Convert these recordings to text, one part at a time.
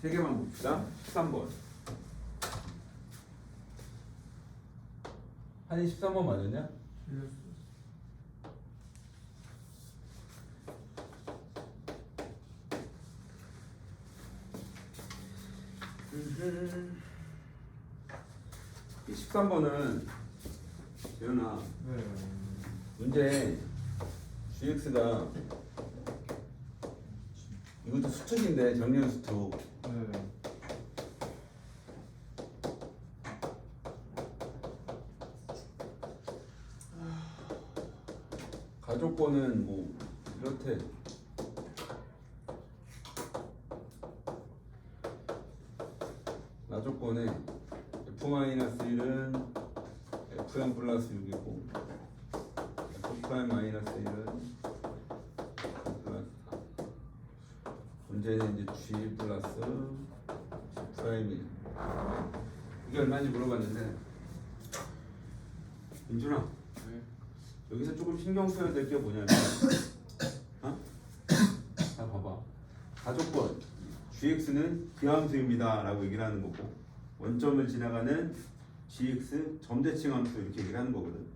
세 개만 봅시다. 13번. 한이 13번 맞았냐? 이 13번은 재현아 네. 문제 GX가 이것도 수특인데 정리한 수특 가족권에 F-1은 Fm 플러스 6이고 F 마이너스 1은 플러스 4 문제는 이제 G 플러스 G 프라임이 이게 얼마인지 물어봤는데 민준아 네. 여기서 조금 신경 써야 될 게 뭐냐면 어? 자 봐봐 가족권 gx는 기함수입니다 라고 얘기를 하는 거고 원점을 지나가는 gx 점대칭 함수 이렇게 얘기를 하는 거거든.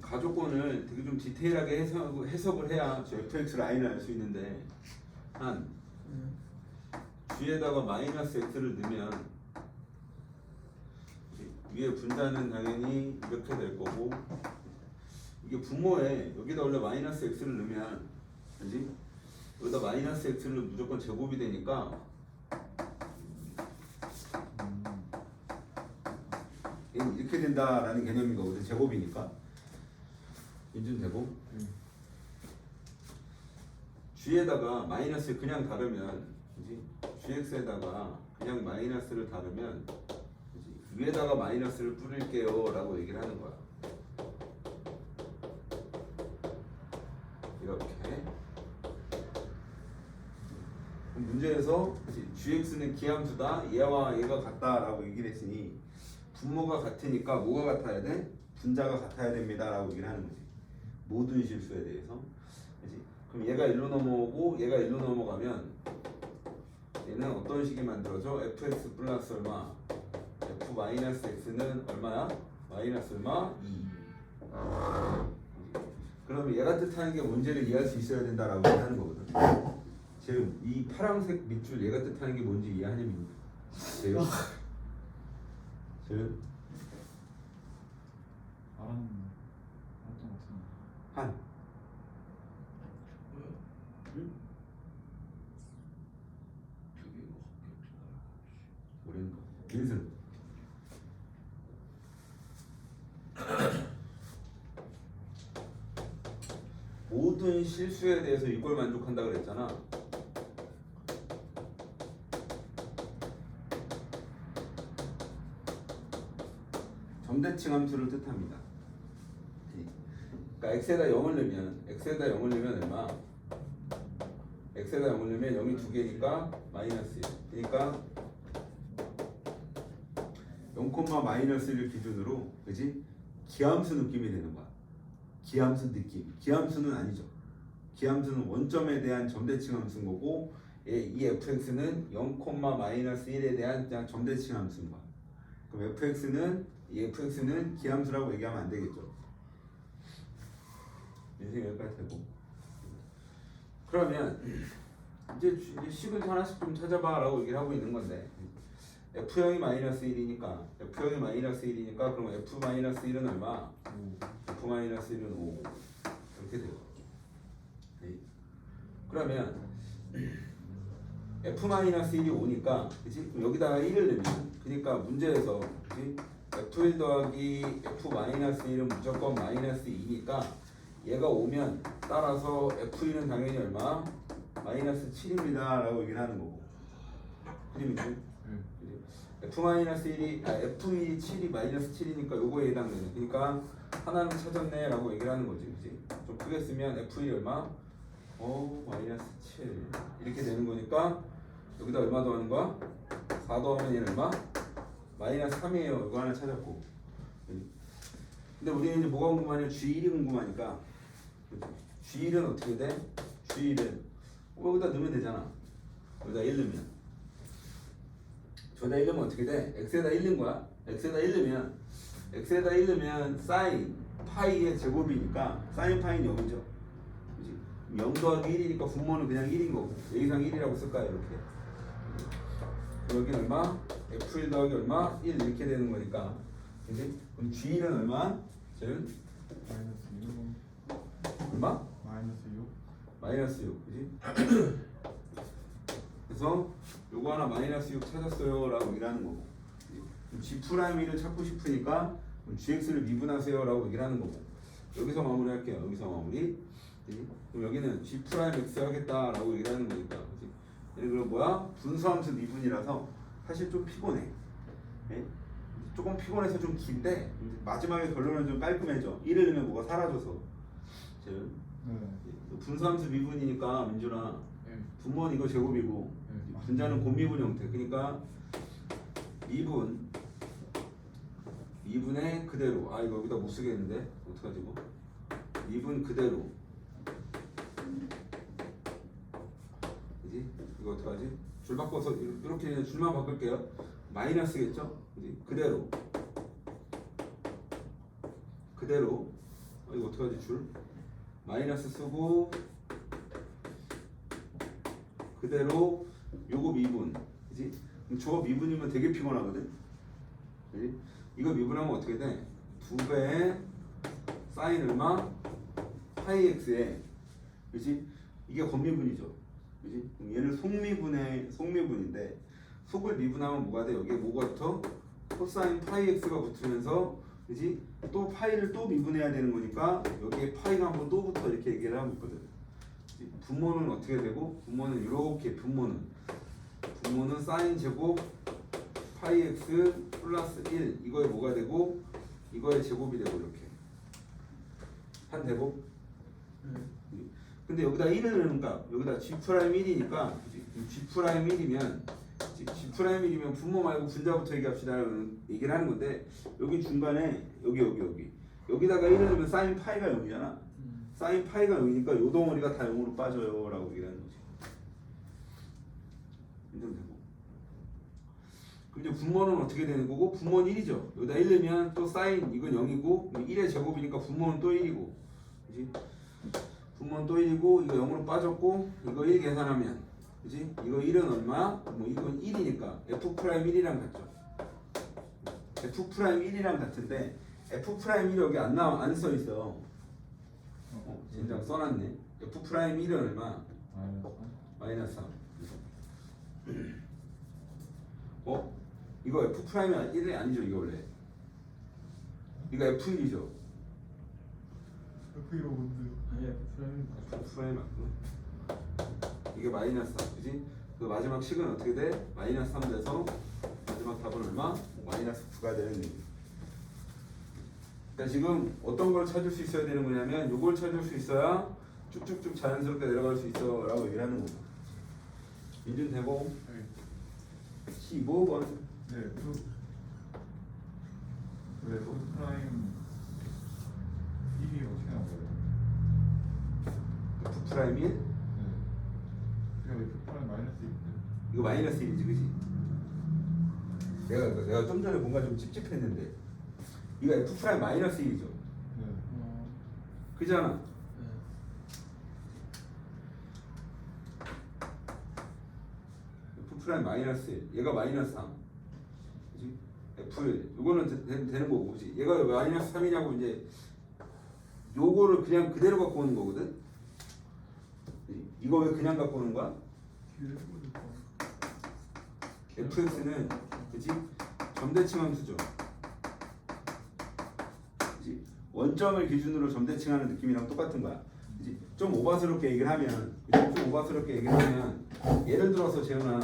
가족권을 되게 좀 디테일하게 해석, 해석을 해야 저 fx 라인을 알 수 있는데. 한 g에다가 마이너스 x를 넣으면 위에 분자는 당연히 이렇게 될 거고 이게 분모에 여기다 원래 마이너스 x를 넣으면 그지? 여기다 마이너스 x를 무조건 제곱이 되니까 이렇게 된다라는 개념인 거거든 제곱이니까. 인준 제곱. G에다가 마이너스 그냥 다르면 그지? Gx에다가 그냥 마이너스를 다르면? 위에다가 마이너스를 뿌릴게요 라고 얘기를 하는 거야. 이렇게. 문제에서 그지? gx는 기함수다 얘와 얘가 같다 라고 얘기를 했으니 분모가 같으니까 뭐가 같아야 돼? 분자가 같아야 됩니다 라고 얘기를 하는 거지 모든 실수에 대해서 그지? 그럼 얘가 1로 넘어오고 얘가 1로 넘어가면 얘는 어떤 식이 만들어져? fx 플러스 얼마? f 마이너스 x는 얼마야? 마이너스 얼마? 2 그러면 얘가 뜻하는 게 문제를 이해할 수 있어야 된다라고 하는 거거든 지금 이 파란색 밑줄 얘가 뜻하는 게 뭔지 이해하냐면 재요? 재요? 알았는데 알았던 것 같은데. 한 응? 모르는 거 민승 모든 실수에 대해서 이걸 만족한다 그랬잖아. 점대칭 함수를 뜻합니다. 그러니까 x에다 0을 넣으면 x에다 0을 넣으면 얼마? x에다 0을 넣으면 0이 두 개니까 마이너스 1. 그러니까 0, 마이너스 1을 기준으로 그지? 기함수 느낌이 되는 거야. 기함수 느낌. 기함수는 아니죠. 기함수는 원점에 대한 점대칭 함수인 거고 예, 이 fx는 0, 마이너스 1에 대한 점대칭 함수인 거야. 그럼 fx는 이 fx는 기함수라고 얘기하면 안 되겠죠. 인생 여기까지 되고. 그러면 이제 이제 식을 하나씩 좀 찾아봐라고 얘기를 하고 있는 건데 f형이 마이너스 1이니까 f형이 마이너스 1이니까 그럼 f 마이너스 1은 얼마? f 마이너스 1은 5 이렇게 돼요. 네. 그러면 f 마이너스 1이 5니까 그치? 여기다가 1을 넣으면 그러니까 문제에서 그치? F1 더하기 f 마이너스 1은 무조건 마이너스 2니까 얘가 오면 따라서 f1은 당연히 얼마? 마이너스 7입니다 라고 얘기를 하는 거고 그지 그지? 그지? f 마이너스 1이 아 f1이 7이 마이너스 7이니까 요거에 해당되는 그러니까 하나는 찾았네 라고 얘기를 하는 거지 그지? 좀 크게 쓰면 f1이 얼마? 어 마이너스 7 이렇게 되는 거니까 여기다 얼마 더하는 거야? 4 더하면 얘는 얼마? 마이너스 3이에요. 이거 하나 찾았고. 근데 우리는 이제 뭐가 궁금하냐 G1이 궁금하니까. 그치? G1은 어떻게 돼? G1은. 어, 여기다 넣으면 되잖아. 여기다 1 넣으면. 저기다 1 넣으면 어떻게 돼? x에다 1 넣은 거야. X에다 1 넣으면. X에다 1 넣으면 사인 파이의 제곱이니까 사인 파이는 0이죠. 그지? 0 더하기 1이니까 분모는 그냥 1인 거고. 여기상 1이라고 쓸까요? 이렇게. 여기 얼마? F1 더하기 얼마? 1 이렇게 되는 거니까 그지? 그럼 g1은 얼마? 쟤는 마이너스 6 얼마? 마이너스 6 마이너스 6 그지? 그래서 요거 하나 마이너스 6 찾았어요 라고 얘기하는 거고 g 프라임 1을 찾고 싶으니까 gx를 미분하세요 라고 얘기를 하는 거고 여기서 마무리 할게요 여기서 마무리 그지? 그럼 여기는 g 프라임 x 하겠다 라고 얘기를 하는 거니까 그지? 예를 들어 뭐야? 분수함수 미분이라서 사실 좀 피곤해. 예? 조금 피곤해서 좀 긴데 마지막에 결론은 좀 깔끔해져. 1을 넣으면 뭐가 사라져서. 즉 네. 분수함수 미분이니까 민준아 네. 분모는 이거 제곱이고 네. 분자는 곱미분 형태. 그러니까 미분 미분의 그대로. 아 이거 여기다 못 쓰겠는데? 어떡하지 이거? 미분 그대로. 그지? 이거 어떡하지 줄 바꿔서 이- 이렇게 줄만 바꿀게요 마이너스겠죠 그대로 그대로 어, 이거 어떡하지 줄 마이너스 쓰고 그대로 요거 미분 그지? 저거 미분이면 되게 피곤하거든 그지? 이거 미분하면 어떻게 돼? 두 배의 사인 얼마? 파이 x에 그지? 이게 겉미분이죠 그지? 얘는 속미분의 속미분인데 속을 미분하면 뭐가 돼? 여기에 뭐가 붙어? 코사인 파이 x가 붙으면서 그지? 또 파이를 또 미분해야 되는 거니까 여기에 파이가 한 번 또 붙어 이렇게 얘기를 하고 있거든. 분모는 어떻게 되고? 분모는 이렇게 분모는. 분모는 사인 제곱 파이 x 플러스 1 이거에 뭐가 되고? 이거의 제곱이 되고 이렇게. 한 대곱 근데 여기다 1을 넣으니까 여기다 g 프라임 1이니까 g 프라임 1이면 g 프라임 1이면 분모 말고 분자부터 얘기합시다. 얘기를 하는 건데 여기 중간에 여기 여기 여기. 여기다가 1을 넣으면 사인 파이가 0이잖아. 사인 파이가 0이니까 요 덩어리가 다 0으로 빠져요 라고 얘기를 하는 거지. 인정되고. 그럼 이제 분모는 어떻게 되는 거고? 분모는 1이죠. 여기다 1 넣으면 또 사인 이건 0이고 1의 제곱이니까 분모는 또 1이고. 그지 분모는 또 1이고 이거 0으로 빠졌고 이거 1 계산하면 그지 이거 1은 얼마? 뭐 이건 1이니까 f 프라임 1이랑 같죠 f 프라임 1이랑 같은데 f 프라임 1이 여기 안 나와 안 써 있어 어, 진작 써놨네. F 프라임 1은 얼마? 마이너스 마이너스 3. 어? 이거 F 프라임이 1이 아니죠 이거 원래. 이거 F1이죠. F1로 뭔데 아니야 프라임 F 프라임 맞고. 이게 마이너스 3, 그지? 그 마지막 식은 어떻게 돼? 마이너스 3 돼서 마지막 답은 얼마? 마이너스 9가 되는 얘기. 그러니까 지금 어떤 걸 찾을 수 있어야 되는 거냐면 요걸 찾을 수 있어야 쭉쭉쭉 자연스럽게 내려갈 수 있어 라고 얘기를 하는 거고 민준 되고 15번 네 F 왜 F 프라임 1이 어떻게 거예요? F 프라임 1네 그냥 F 프라임 마이너스 1인데 이거 마이너스 1이지 그지? 내가 내가 좀 전에 뭔가 좀 찝찝했는데 이거 F 프라임 마이너스 1이죠 네 어, 그잖아 네. F 프라임 마이너스 1 얘가 마이너스 3 그지? F1 요거는 되, 되, 되는 거고 그지? 얘가 왜 마이너스 3이냐고 이제 요거를 그냥 그대로 갖고 오는 거거든? 이거 왜 그냥 갖고 오는 거야? fx는 그지? 점대칭 함수죠 그지? 원점을 기준으로 점대칭하는 느낌이랑 똑같은 거야 그지? 좀 오바스럽게 얘기를 하면? 좀 오바스럽게 얘기를 하면 예를 들어서 재현아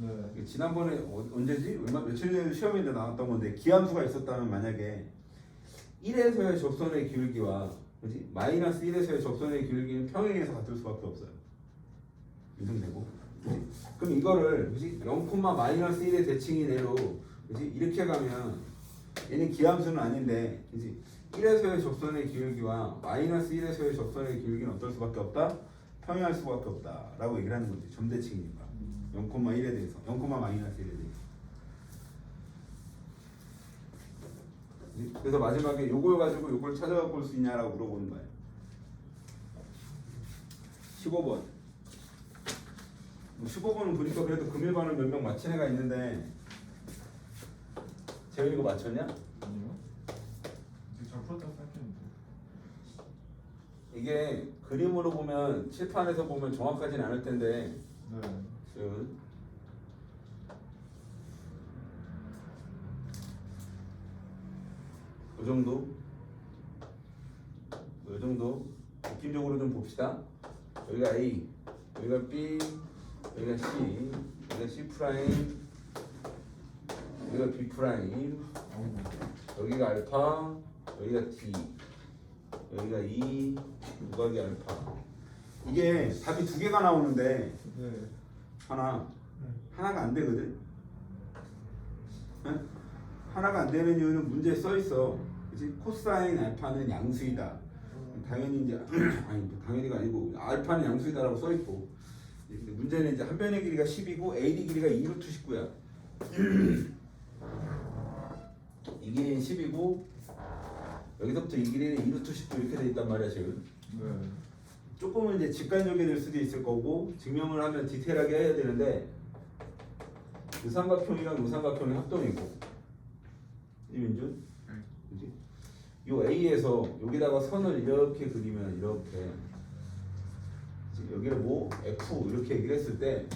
네 이게 지난번에 어, 언제지? 얼마 며칠 전에 시험인데 나왔던 건데 기함수가 있었다면 만약에 1에서의 접선의 기울기와 그지? 마이너스 1에서의 접선의 기울기는 평행에서 같을 수밖에 없어요. 그지? 그럼 이거를 그지? 0, 마이너스 1의 대칭이 내로 그지? 이렇게 가면 얘는 기함수는 아닌데 그지? 1에서의 접선의 기울기와 마이너스 1에서의 접선의 기울기는 어떨 수밖에 없다? 평행할 수밖에 없다 라고 얘기를 하는 거지. 점대칭이니까. 음. 0,1에 대해서 0, 마이너스 1에 대해서 그래서 마지막에 요걸 가지고 요걸 찾아갖고 올 수 있냐라고 물어보는 거예요. 15번. 15번은 보니까 그래도 금일반을 몇 명 맞힌 애가 있는데 재현이 이거 맞췄냐? 아니요? 이제 잘 풀었다고 생각했는데 이게 그림으로 보면 칠판에서 보면 정확하진 않을 텐데. 네. 지금 이 정도 이 정도 느낌적으로 좀 봅시다 여기가 A 여기가 B 여기가 C 여기가 C 프라임 여기가 B 프라임 여기가 알파 여기가 D 여기가 E 누가기 알파 이게 답이 두 개가 나오는데 네 하나 하나가 안 되거든. 응? 하나가 안 되는 이유는 문제에 써 있어. 그지? 코사인 알파는 양수이다. 당연히 이제 아니 당연히가 아니고 알파는 양수이다라고 써 있고. 근데 문제는 이제 한 변의 길이가 10이고 AD 길이가 2루트 19야. 이 길이는 10이고 여기서부터 이 길이는 2루트 19 이렇게 돼 있단 말이야 지금. 네. 조금은 이제 직관적이 될 수도 있을 거고 증명을 하면 디테일하게 해야 되는데 이 삼각형이랑 이 삼각형이 합동이고 이민준 그지? 요 A에서 여기다가 선을 이렇게 그리면 이렇게? 여기를 뭐 F 이렇게 얘기를 했을 때이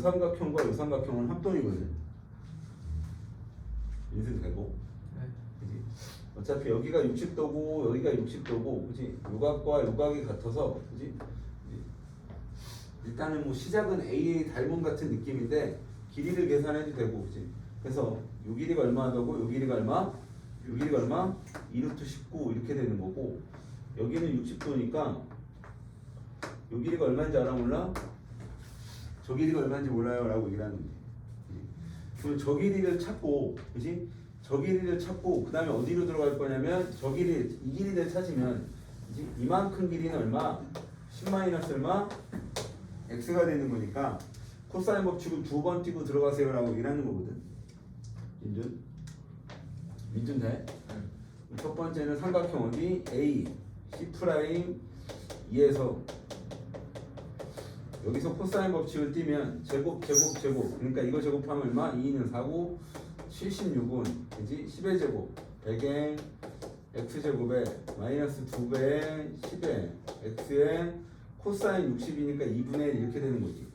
삼각형과 이 삼각형은 합동이거든 인생 되고 그지? 어차피 여기가 60도고 여기가 60도고 그지? 요각과 요각이 같아서 그지? 일단은 뭐 시작은 A의 닮은 같은 느낌인데 길이를 계산해도 되고 그지? 그래서 요 길이가 얼마 되고 요 길이가 얼마? 요 길이가 얼마? 2루트 19 이렇게 되는 거고 여기는 60도니까 요 길이가 얼마인지 알아 몰라? 저 길이가 얼마인지 몰라요 라고 얘기를 하는 거지 그럼 저 길이를 찾고 그지? 저 길이를 찾고 그 다음에 어디로 들어갈 거냐면 저 길이 이 길이를 찾으면 그지? 이만큼 길이는 얼마? 10 마이너스 얼마? x가 되는 거니까 코사인 법칙은 두번 띄고 들어가세요 라고 얘기를 하는 거거든 민준? 민준 돼? 첫 번째는 삼각형 어디? A, C 프라임 2에서 여기서 코사인 법칙을 띄면 제곱 제곱 제곱 그러니까 이거 제곱하면 얼마? 2는 4고 76은 그지? 10의 제곱 100의 x제곱에 마이너스 2배의 10의 x의 코사인 60이니까 2분의 1 이렇게 되는 거지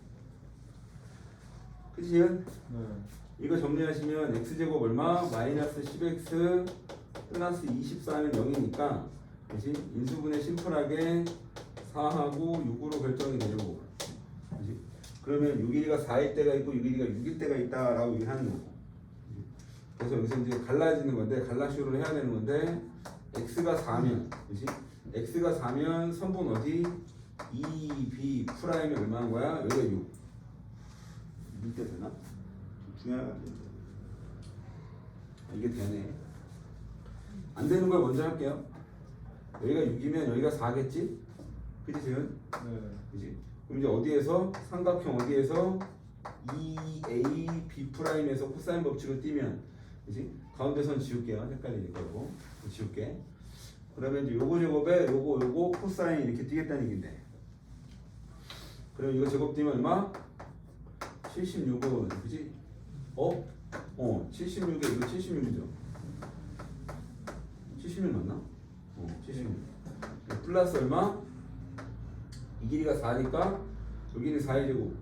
그치? 네 이거 정리하시면 x제곱 얼마? 마이너스 10x 플러스 24는 0이니까 그지? 인수분해 심플하게 4하고 6으로 결정이 거고 그지? 그러면 6 길이가 4일 때가 있고 6 길이가 6일 때가 있다라고 얘기하는 거고? 그래서 여기서 이제 갈라지는 건데 갈라쇼를 해야 되는 건데 x가 4면 그지? x가 4면 선분 어디? 2b 프라임이 얼마인 거야? 여기가 6 이게 되나? 되는데. 아, 이게 되네. 안 되는 걸 먼저 할게요. 여기가 6이면 여기가 4겠지? 그지 지금? 네. 그지? 그럼 이제 어디에서 삼각형 어디에서 2a b 프라임에서 코사인 법칙을 띄면 그지? 가운데 선 지울게요. 헷갈리니까 이거 지울게. 그러면 이제 요거 제곱에 요거 요거 코사인 이렇게 띄겠다는 얘긴데. 그럼 이거 제곱 띄면 얼마? 76은 그지? 어? 어 76에 이거 76이죠 76 맞나? 어 76. 플러스 얼마? 이 길이가 4니까 여기는 4의 제곱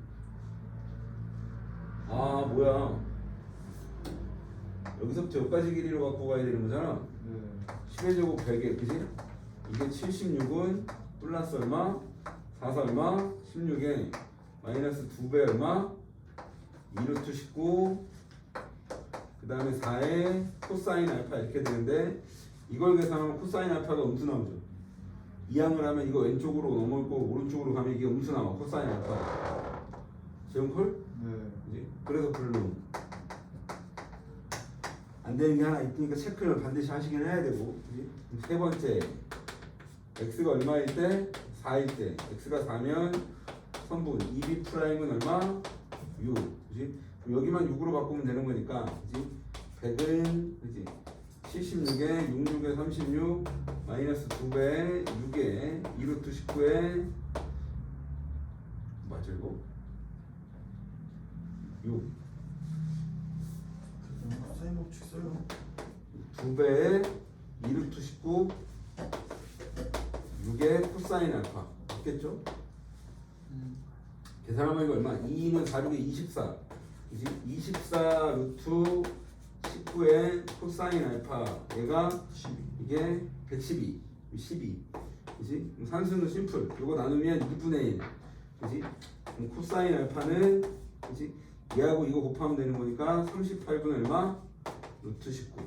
아 뭐야 여기서부터 여기까지 길이로 갖고 가야 되는 거잖아 네. 10의 제곱 100에 그지? 이게 76은 플러스 얼마? 4사 얼마? 16에 마이너스 2배 얼마? 2루트 19 그 다음에 4에 코사인 알파 이렇게 되는데 이걸 계산하면 코사인 알파가 음수 나오죠 이항을 하면 이거 왼쪽으로 넘어올 거고 오른쪽으로 가면 이게 음수 나와 코사인 알파 지금 콜? 네. 그지? 그래서 블루 안 되는 게 하나 있으니까 체크를 반드시 하시긴 해야 되고 그지? 세 번째 x가 얼마일 때? 4일 때 x가 4면 선분 2b 프라임은 얼마? 6 그지? 여기만 6으로 바꾸면 되는 거니까 그지? 100은 그지? 76에 66에 36 마이너스 2배 6에 2루트 19에 맞죠 이거? 6 사인 법칙 써요 2배에 2루트 19 6에 코사인 알파 맞겠죠? 계산하면 이거 얼마? 2는 4, 6에 24 그지? 24 루트 19에 코사인 알파 얘가 12 이게 112 12 그지? 산수는 심플 이거 나누면 2분의 1 그지? 코사인 알파는 그지? 얘하고 이거 곱하면 되는 거니까 38분의 얼마? 루트 19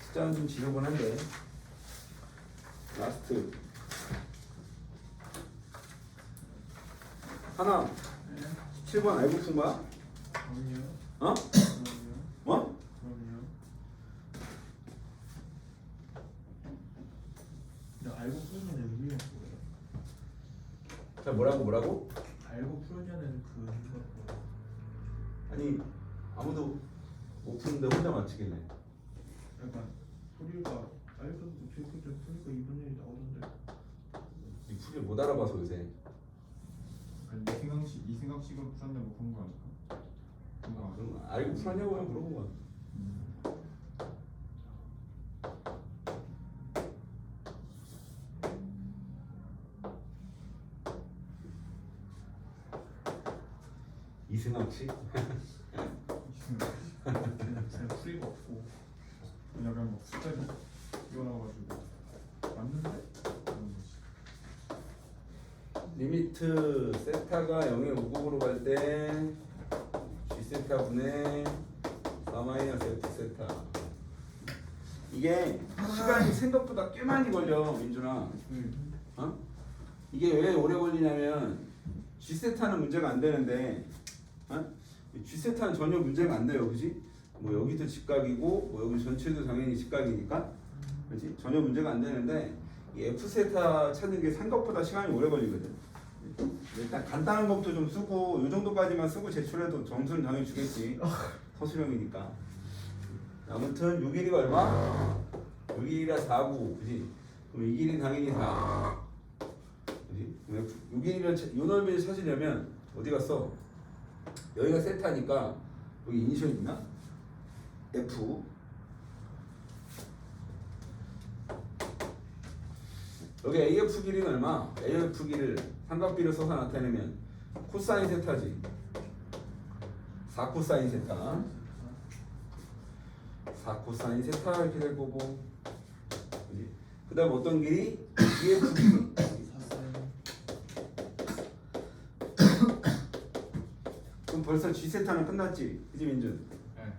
숫자는 좀 지르곤 한데 라스트 하나 7번 알고 푼 거야? 그럼요 어? 그럼요 뭐? 그럼요 근데 알고 풀어내는 의미가 뭐예요? 자 뭐라고 뭐라고? 알고 풀어내는 그 의미가 뭐예요? 아니 아무도 못 푸는데 혼자 맞히겠네 약간 풀이가 알고 어떻게? 풀니까 2분의 1이 나오던데 이 풀이 못 알아봐서 요새 생각식 생각식으로 뭐 그런 거 아닐까? 아? 그런 거 알고 풀었냐고 물어본 거야 이승학식? 그냥 그냥 풀이가 없고 약간 뭐 숫자리 이어나와가지고 리미트 세타가 0의 우곡으로 갈 때 G 세타 분의 4 마이너스 F 세타 이게 시간이 생각보다 꽤 많이 걸려 민준아 음. 어? 이게 왜 오래 걸리냐면 G 세타는 문제가 안 되는데 어? G 세타는 전혀 문제가 안 돼요 그지? 뭐 여기도 직각이고 뭐 여기 전체도 당연히 직각이니까 그지? 전혀 문제가 안 되는데 이 F 세타 찾는 게 생각보다 시간이 오래 걸리거든 일단 간단한 것부터 좀 쓰고 이 정도까지만 쓰고 제출해도 점수는 당연히 주겠지 서술형이니까 아무튼 6일이가 얼마? 6일이가 4구 그지? 그럼 이 길이 당연히 4 그지? 6일이를 요 넓이를 찾으려면 어디 갔어? 여기가 세타니까 여기 이니셜 있나? F 여기 AF 길이는 얼마? AF 길이를 삼각비를 써서 나타내면 코사인 세타지 4 코사인 세타 4 코사인 세타 이렇게 될 거고 그 다음 어떤 길이? 길이 샀어요 그럼 벌써 G 세타는 끝났지 그지 민준? 네.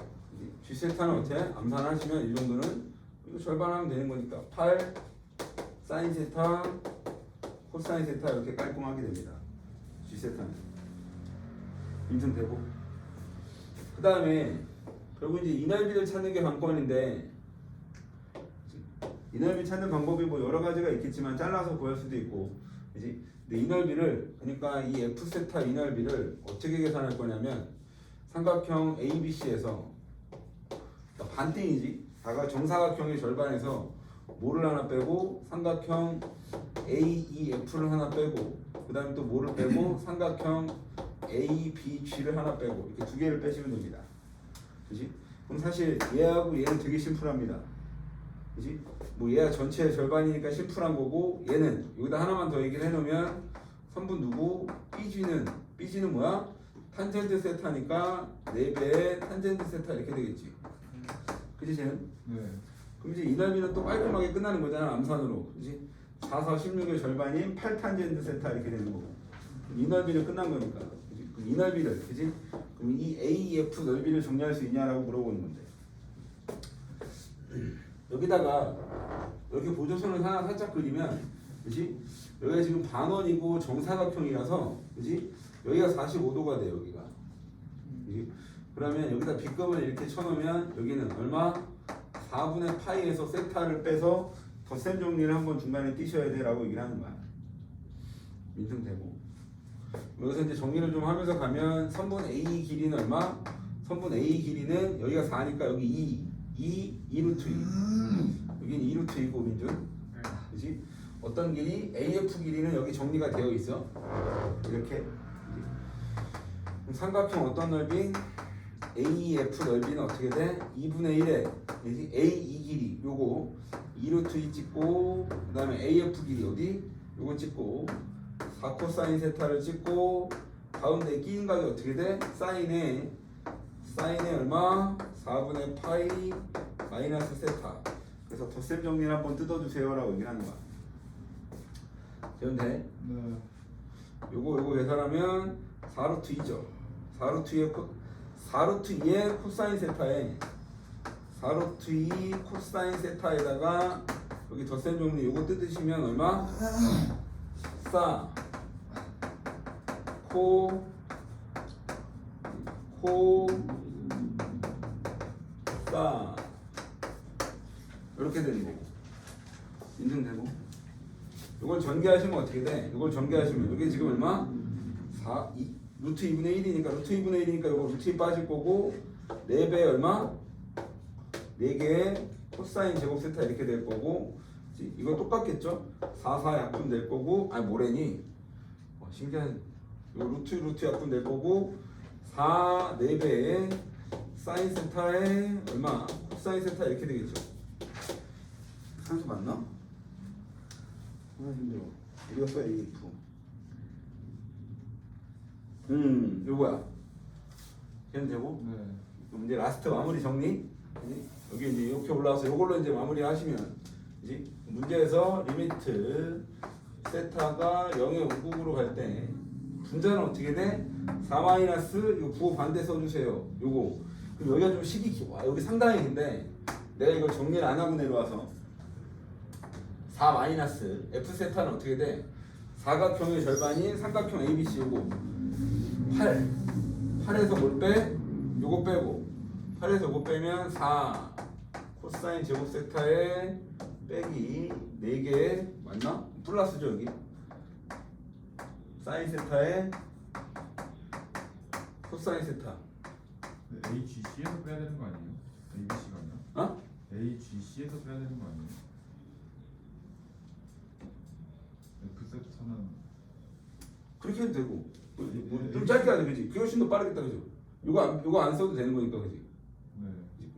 G 세타는 어때? 암산하시면 이 정도는 절반하면 되는 거니까 8 사인 세타 코사인 세타 이렇게 깔끔하게 됩니다. G 세타는 인증되고 그 다음에 결국 이제 이 넓이를 찾는 게 관건인데 이 넓이 찾는 방법이 뭐 여러 가지가 있겠지만 잘라서 구할 수도 있고 그지? 근데 이 넓이를 그러니까 이 F 세타 이 넓이를 어떻게 계산할 거냐면 삼각형 ABC에서 그러니까 반띵이지. 사각 정사각형의 절반에서 뭐를 하나 빼고 삼각형 AEF를 하나 빼고 그 다음에 또 뭐를 빼고 삼각형 ABG를 하나 빼고 이렇게 두 개를 빼시면 됩니다. 그지? 그럼 사실 얘하고 얘는 되게 심플합니다. 그지? 뭐 얘가 전체의 절반이니까 심플한 거고 얘는 여기다 하나만 더 얘기를 해놓으면 선분 누구? BG는 BG는 뭐야? 탄젠트 세타니까 4배의 탄젠트 세타 이렇게 되겠지. 그지 쟤는? 네. 그럼 이제 이 넓이는 또 깔끔하게 끝나는 거잖아 암산으로 그지 4, 4, 16의 절반인 8탄젠트 세타 이렇게 되는 거고. 이 넓이는 끝난 거니까. 그지? 그럼 이 넓이를 그지? 그럼 이 AF 넓이를 정리할 수 있냐라고 물어보는 건데. 여기다가 이렇게 보조선을 하나 살짝 그리면 그지? 여기가 지금 반원이고 정사각형이라서 그지? 여기가 45도가 돼 여기가. 그지? 그러면 여기다 B급을 이렇게 쳐놓으면 여기는 얼마? 4분의 파이에서 세타를 빼서 덧셈 정리를 한번 중간에 띄셔야 돼라고 얘기를 하는 거야. 민증되고. 여기서 이제 정리를 좀 하면서 가면 선분 A 길이는 얼마? 선분 A 길이는 여기가 4니까 여기 2, 2, 2루트 2 여기는 2루트 2고 민준 네. 그지? 어떤 길이 AF 길이는 여기 정리가 되어 있어 이렇게 삼각형 어떤 넓이? AF 넓이는 어떻게 돼? 2분의 1에 그지? A2 길이 요거 2루트 2 찍고 그 다음에 AF 길이 어디? 요거 찍고 4코사인 세타를 찍고 가운데 끼인 각이 어떻게 돼? 사인에 사인에 얼마? 4분의 파이 마이너스 세타 그래서 덧셈 정리를 한번 뜯어주세요 라고 얘기를 하는 거야 돼? 네. 요거 요거 계산하면 4루트 2죠 4루트 2의 코 4루트 2의 코사인 세타에 4루트 2 코사인 세타에다가 여기 덧셈 정리 요거 뜯으시면 얼마? 4 코, 코, 싸 이렇게 되는 거고 인증되고 이걸 전개하시면 어떻게 돼? 이걸 전개하시면 이게 지금 얼마? 4, 2, 루트 2분의 1이니까 루트 2분의 1이니까 이거 루트 2 빠질 거고 4배 얼마? 4개의 코사인 제곱 세타 이렇게 될 거고? 이거 똑같겠죠? 4, 4 약분 될 거고 아니 뭐래니? 와, 신기한 이거 루트 루트 약분 될 거고 4, 4배의 사인 세타에 얼마? 코사인 세타 이렇게 되겠죠? 산수 맞나? 아 힘들어 우리가 써야 AF 음 이거 뭐야? 걔는 되고 네. 그럼 이제 라스트 마무리 정리 그지? 여기 이제 이렇게 올라와서 이걸로 이제 마무리 하시면 이제 문제에서 리미트 세타가 0의 우국으로 갈 때 분자는 어떻게 돼? 4 마이너스 이거 부호 반대 써주세요 요거 그럼 여기가 좀 식이 기- 와 여기 상당히 긴데 내가 이걸 정리를 안 하고 내려와서 4 마이너스 F 세타는 어떻게 돼? 사각형의 절반인 삼각형 ABC 요거 8 8에서 뭘 빼? 요거 빼고 8에서 요거 빼면 4 코사인 제곱 세타에 빼기 4개 맞나? 플러스죠 여기 사인 세타에 코사인 세타 네, HGC에서 빼야 되는 거 아니에요? ABC가 아니라? 어? HGC에서 빼야 되는 거 아니에요? F 세타는 그렇게 해도 되고 뭐, 뭐, 좀 짧게 하자 그지? 그게 훨씬 더 빠르겠다 그죠? 요거 안, 요거 안 써도 되는 거니까 그지?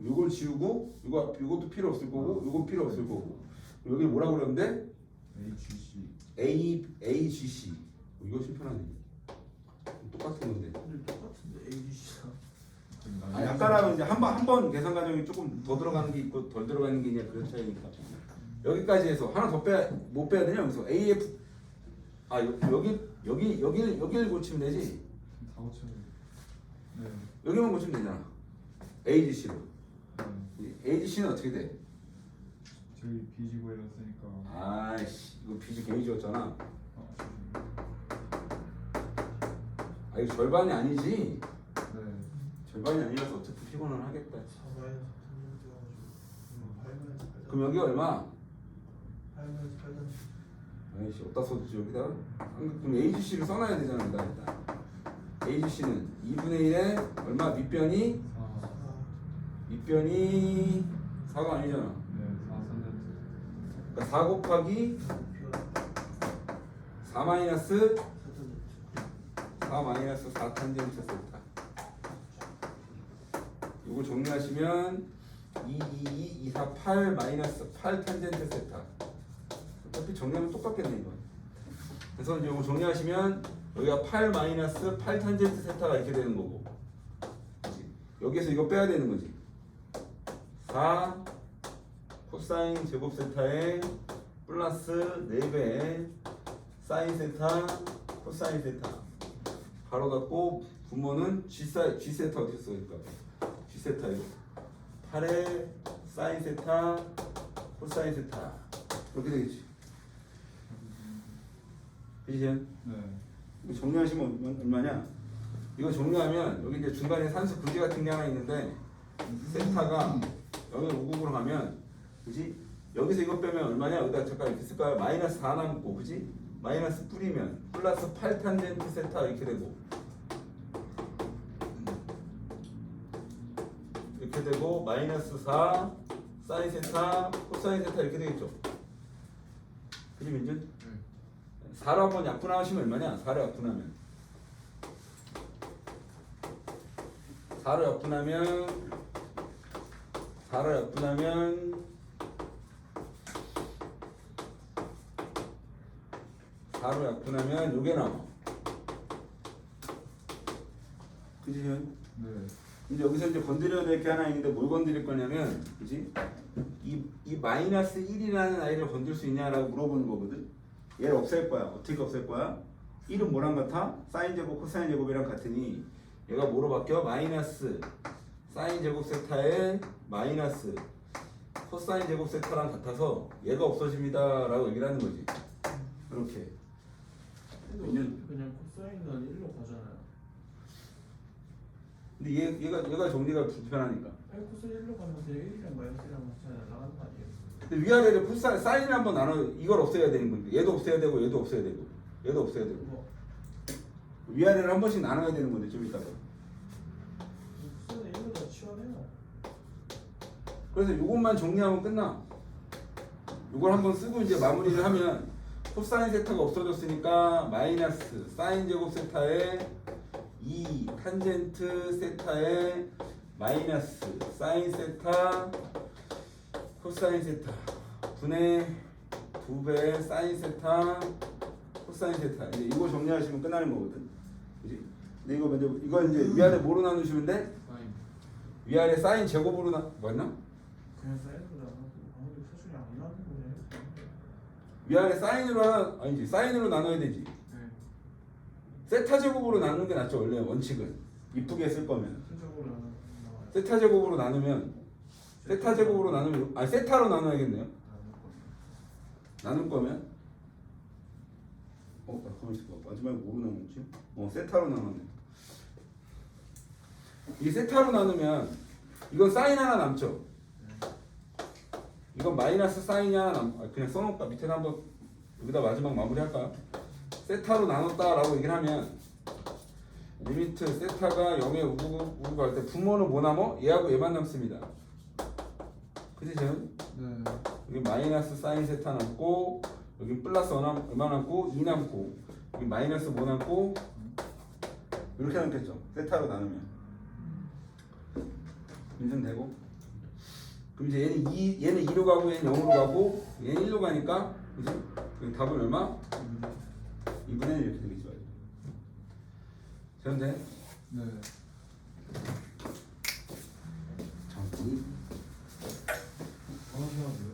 네. 요걸 지우고 요거 요것도 필요 없을 거고 요거 필요 없을 거고. 여기 뭐라고 그러는데? HGC A A G C. 이거 심편하네 똑같은 건데. 근데 똑같은데 ABC랑 아 약간은 이제 한번 한 번 계산 과정이 조금 더 들어가는 게 있고 덜 들어가는 게 있냐 그런 차이니까. 여기까지 해서 하나 더 빼 못 빼야 되냐 여기서? A F 아 여, 여기 여기 여기 여기를 고치면 되지? 다 고쳐야 돼. 네. 여기만 고치면 되잖아. A G C로 네. A G C는 어떻게 돼? 저희 비지고 이랬으니까. 아이씨 이거 비지 괜히 지웠잖아 아, 이거 절반이 아니지 네. 절반이 아니라서 어차피 피곤은 하겠다 4마이너스 3년 뛰어가지고 8마이너스 8 그럼 여기 얼마? 8마이너스 8단 아이씨 어디다 써주지 여기다 그럼 AGC를 써놔야 되잖아 일단 일단 AGC는 2분의 1에 얼마 밑변이 사. 밑변이 4가 아니잖아. 네. 그러니까 4 곱하기 4 마이너스 4 마이너스 4 탄젠트 세타 이거 정리하시면 2, 2, 2, 2, 4, 8 마이너스 8 탄젠트 세타 어차피 정리하면 똑같겠네 이거 그래서 이제 이거 정리하시면 여기가 8 마이너스 8 탄젠트 세타가 이렇게 되는 거고? 여기서 이거 빼야 되는 거지 4 코사인 제곱 세타에 플러스 4배 사인 세타 코사인 세타 바로 닫고 분모는 G 사 G 세타 어디 써니까 G 세타 이거 8에 사인 세타 코사인 세타 이렇게 되겠지 그지? 네. 이거 정리하시면 얼마- 얼마냐? 이거 정리하면 여기 이제 중간에 산수 구제 같은 게 하나 있는데 세타가 여기 5국으로 가면 그지? 여기서 이거 빼면 얼마냐? 여기다 잠깐 이렇게 쓸까요? 마이너스 4 남고 그지? 마이너스 뿌리면 플러스 8 탄젠트 세타 이렇게 되고 이렇게 되고 마이너스 4 사인 세타 코사인 세타 이렇게 되겠죠. 그지 민준? 4로 한번 약분하시면 얼마냐? 4로 약분하면 4로 약분하면 4로 약분하면 4로 약분하면 요게 나와 그지? 네. 이제 여기서 이제 건드려야 될 게 하나 있는데 뭘 건드릴 거냐면 그지? 이, 이 마이너스 1이라는 아이를 건들 수 있냐라고 물어보는 거거든 얘를 없앨 거야 어떻게 없앨 거야? 1은 뭐랑 같아? 사인 제곱 코사인 제곱이랑 같으니 얘가 뭐로 바뀌어? 마이너스 사인 제곱 세타에 마이너스 코사인 제곱 세타랑 같아서 얘가 없어집니다 라고 얘기를 하는 거지. 이렇게. 그냥 그냥 코사인은 1로 가잖아요. 근데 얘, 얘가 얘가 정리가 불편하니까. 아니 코사인 1로 가면 그냥 1이랑 마이너스랑 나가는 거 아니에요? 근데 위아래를 풀사 사인을 한번 나눠 이걸 없애야 되는 건데 얘도 없애야 되고 얘도 없애야 되고. 얘도 없애야 되고. 뭐? 위아래를 한 번씩 나눠야 되는 건데 좀 이따가 코사인 1로 다 치워내요. 그래서 이것만 정리하면 끝나 이걸 한번 쓰고 이제 마무리를 하면 코사인 세타가 없어졌으니까 마이너스 사인 제곱 세타에 2 탄젠트 세타에 마이너스 사인 세타 코사인 세타 분의 2배 사인 세타 코사인 세타 이제 이거 정리하시면 끝나는 거거든 그지? 근데 이거 먼저 이거 이제 위아래 뭐로 나누시면 돼? 위아래 사인 제곱으로 나 맞나? 그냥 사인으로 나가고 아무도 사실이 안 나는 거네. 위아래 사인으로 하나 아니지. 사인으로 나눠야 되지. 네. 세타 제곱으로 나누는 게 낫죠 원래 원칙은. 이쁘게 쓸 거면. 순적으로. 세타 제곱으로 나누면 세타 제곱으로 나누면 아 세타로 나눠야겠네요. 나눌 거면. 어 잠깐만 있어 마지막에 뭐로 나눴지? 어 세타로 나눴네. 이 세타로 나누면 이건 사인 하나 남죠 이건 마이너스 사인이 하나 남 아, 그냥 써놓을까 밑에 한번 여기다 마지막 마무리 할까요? 세타로 나눴다 라고 얘기를 하면 리미트 세타가 0에 우고 우고 할때 부모는 뭐 남어? 얘하고 얘만 남습니다 그지 재현? 네. 여기 마이너스 사인 세타 남고 여기 플러스 얼마, 얼마 남고 2 남고 여기 마이너스 뭐 남고 이렇게 남겠죠 세타로 나누면 인증 되고 그럼 이제 얘는 2, 얘는 2로 가고 얘는 0으로 가고 얘는 1로 가니까 그지? 그럼 답은 얼마? 2분의 1이 되겠죠. 되는데? 네. 잠깐. 아, 어, 어, 어.